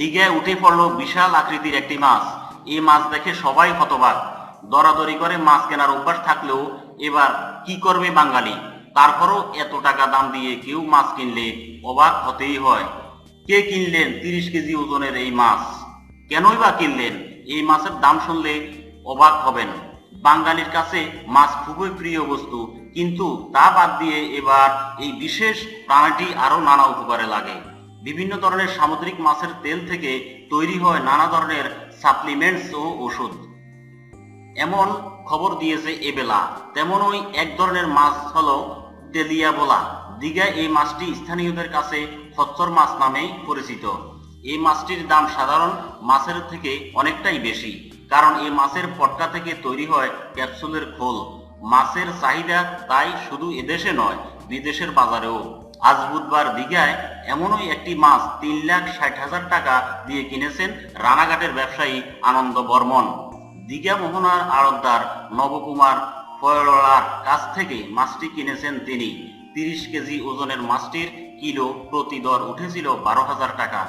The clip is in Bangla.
দিঘায় উঠে পড়ল বিশাল আকৃতির একটি মাছ। এই মাছ দেখে সবাই হতবাক। দরাদরি করে মাছ কেনার অভ্যাস থাকলেও এবার কি করবে বাঙালি? তারপরও এত টাকা দাম দিয়ে কেউ মাছ কিনলে অবাক হতেই হয়। কে কিনলেন তিরিশ কেজি ওজনের এই মাছ? কেনই বা কিনলেন? এই মাছের দাম শুনলে অবাক হবেন। বাঙালির কাছে মাছ খুবই প্রিয় বস্তু, কিন্তু তা বাদ দিয়ে এবার এই বিশেষ প্রাণীটি আরও নানা উপকারে লাগে। বিভিন্ন ধরনের সামুদ্রিক মাছের তেল থেকে তৈরি হয় নানা ধরনের সাপ্লিমেন্টস ও ওষুধ। এমন খবর দিয়েছে এবেলা। তেমনই এক ধরনের মাছ হলো তেলিয়া বলা। দীঘায় এই মাছটি স্থানীয়দের কাছে খচ্চর মাছ নামেই পরিচিত। এই মাছটির দাম সাধারণ মাছের থেকে অনেকটাই বেশি। কারণ এই মাছের পটকা থেকে তৈরি হয় ক্যাপসুলের খোল। মাছের চাহিদা তাই শুধু এদেশে নয়, বিদেশের বাজারেও। আজ বুধবার দীঘায় এমনই একটি মাছ তিন লাখ ষাট হাজার টাকা দিয়ে কিনেছেন রানাঘাটের ব্যবসায়ী আনন্দ বর্মন। দীঘা মোহনার আড়তদার নবকুমার ফয়লার কাছ থেকে মাছটি কিনেছেন তিনি। তিরিশ কেজি ওজনের মাছটির কিলো প্রতি দর উঠেছিল বারো হাজার টাকা।